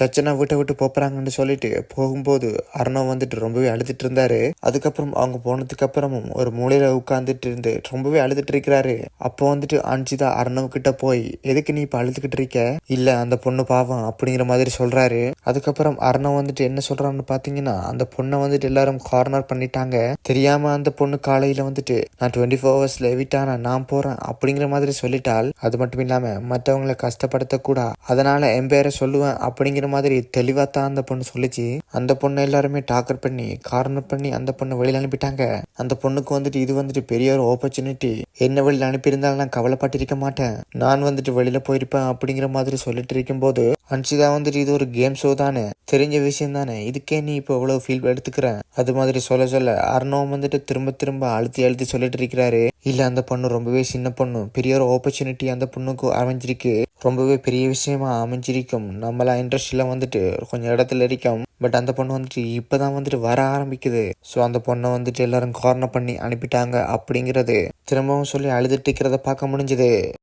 சச்சனா வீட்டை விட்டு போப்புறாங்கன்னு சொல்லிட்டு போகும்போது அர்ணவ் வந்துட்டு ரொம்பவே அழுதுட்டு இருந்தாரு. அதுக்கப்புறம் அவங்க போனதுக்கு அப்புறமும் ஒரு மூலையில உட்காந்துட்டு இருந்து ரொம்பவே அழுதுட்டு இருக்கிறாரு. அப்போ வந்துட்டு அன்சிதா அர்ணவ் கிட்ட போய் எதுக்கு நீ இப்ப அழுதுகிட்டு இருக்க? இல்ல அந்த பொண்ணு பாவம் அப்படிங்கிற மாதிரி சொல்றாரு. அதுக்கப்புறம் அர்ணவ் வந்துட்டு என்ன சொல்றான்னு பாத்தீங்கன்னா அந்த பொண்ணை வந்துட்டு எல்லாரும் கார்னர் பண்ணிட்டாங்க. தெரியாம அந்த பொண்ணு காலையில வந்துட்டு நான் டுவெண்ட்டி ஃபோர் ஹவர்ஸ்ல விட்டானா நான் போறேன் அப்படிங்கிற மாதிரி சொல்லிட்டால் அது மட்டும் இல்லாம மற்றவங்களை கஷ்டப்படுத்த கூடா அதனால என் பேரை சொல்லுவேன் அப்படிங்கிற மாதிரி தெளிவா தான் அந்த பொண்ணு சொல்லிச்சு. அந்த பொண்ணை எல்லாருமே டாக்கர் பண்ணி கார்னர் பண்ணி அந்த பொண்ணை வெளியில் அனுப்பிட்டாங்க. அந்த பொண்ணுக்கு வந்துட்டு இது வந்துட்டு பெரிய ஒரு ஆப்பர்ச்சுனிட்டி என்ன வழியில் அனுப்பியிருந்தாலும் நான் கவலைப்பட்டிருக்க மாட்டேன். நான் வந்துட்டு வெளியில போயிருப்பேன் அப்படிங்கிற மாதிரி சொல்லிட்டு இருக்கும்போது அன்சிதா வந்துட்டு இது ஒரு கேம் ஷோ தானே? தெரிஞ்ச விஷயம் தானே? இதுக்கே நீ இப்போ இவ்வளவு ஃபீல் எடுத்துக்கிற? அது மாதிரி சொல்ல சொல்ல அர்ணவம் வந்துட்டு திரும்ப திரும்ப அழுத்தி அழுத்தி சொல்லிட்டு இருக்கிறாரு. இல்ல அந்த பொண்ணு ரொம்பவே சின்ன பொண்ணு. பெரிய ஒரு ஆப்பர்ச்சுனிட்டி அந்த பொண்ணுக்கு அமைஞ்சிருக்கு. ரொம்பவே பெரிய விஷயமா அமைஞ்சிருக்கும். நம்மளா இண்டஸ்ட்ரியில வந்துட்டு கொஞ்சம் இடத்துல இருக்கும். பட் அந்த பொண்ணு வந்துட்டு இப்பதான் வந்துட்டு வர ஆரம்பிக்குது. ஸோ அந்த பொண்ணை வந்துட்டு எல்லாரும் கார்னர் பண்ணி அனுப்பிட்டாங்க அப்படிங்கிறது. திரும்பவும் சொல்லி அழுதுட்டு இருக்கிறத பார்க்க முடிஞ்சது.